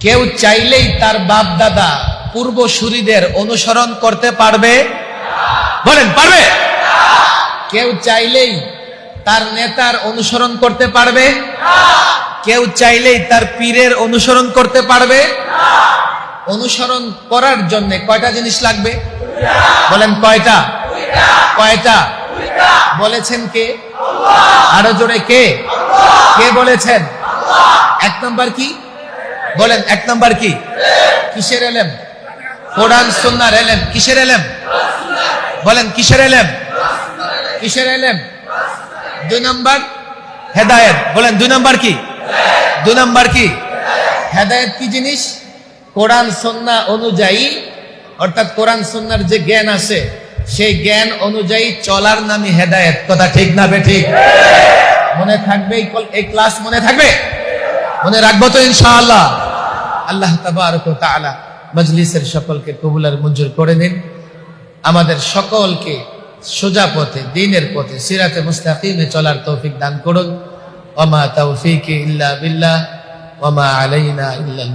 কেউ চাইলেই তার বাপ দাদা পূর্বসূরিদের অনুসরণ করতে পারবে? বলেন, পারবে? কেউ চাইলেই তার নেতার অনুসরণ করতে পারবে? কেউ চাইলেই তার পীরের অনুসরণ করতে পারবে? অনুসরণ করার জন্য কয়টা জিনিস লাগবে? বলেন, কয়টা? কয়টা? বলেছেন কে? আরও জোরে কে? কে বলেছেন? এক নম্বর কি? বলেন, এক নম্বর কি? কিসের এলেম? কোরআন, সুন্নার এলেম। কিসের এলেম? বলেন, কিসের এলেম? কিসের এলেম? দুই নম্বর হেদায়েত। বলেন, দুই নম্বর কি? দুই নম্বর কি? হেদায়েত কি জিনিস? কোরআন, সন্না অনুযায়ী, অর্থাৎ কোরআন সন্ন্যার যে জ্ঞান আছে, সেই জ্ঞান অনুযায়ী চলার নামই হেদায়েত। কথা ঠিক না বে ঠিক? মনে থাকবে এই এই ক্লাস মনে থাকবে? মনে রাখব তো ইনশাআল্লাহ। আল্লাহ তাআলা মজলিসের সকলকে কবুল আর মঞ্জুর করে নিন। আমাদের সকলকে সোজা পথে, দিনের পথে, সিরাতে মুস্তাকিমে চলার তৌফিক দান করুন। ওমা তৌফিক ইল্লা বিল্লাহ ওমা আলাইনা ইল্লাল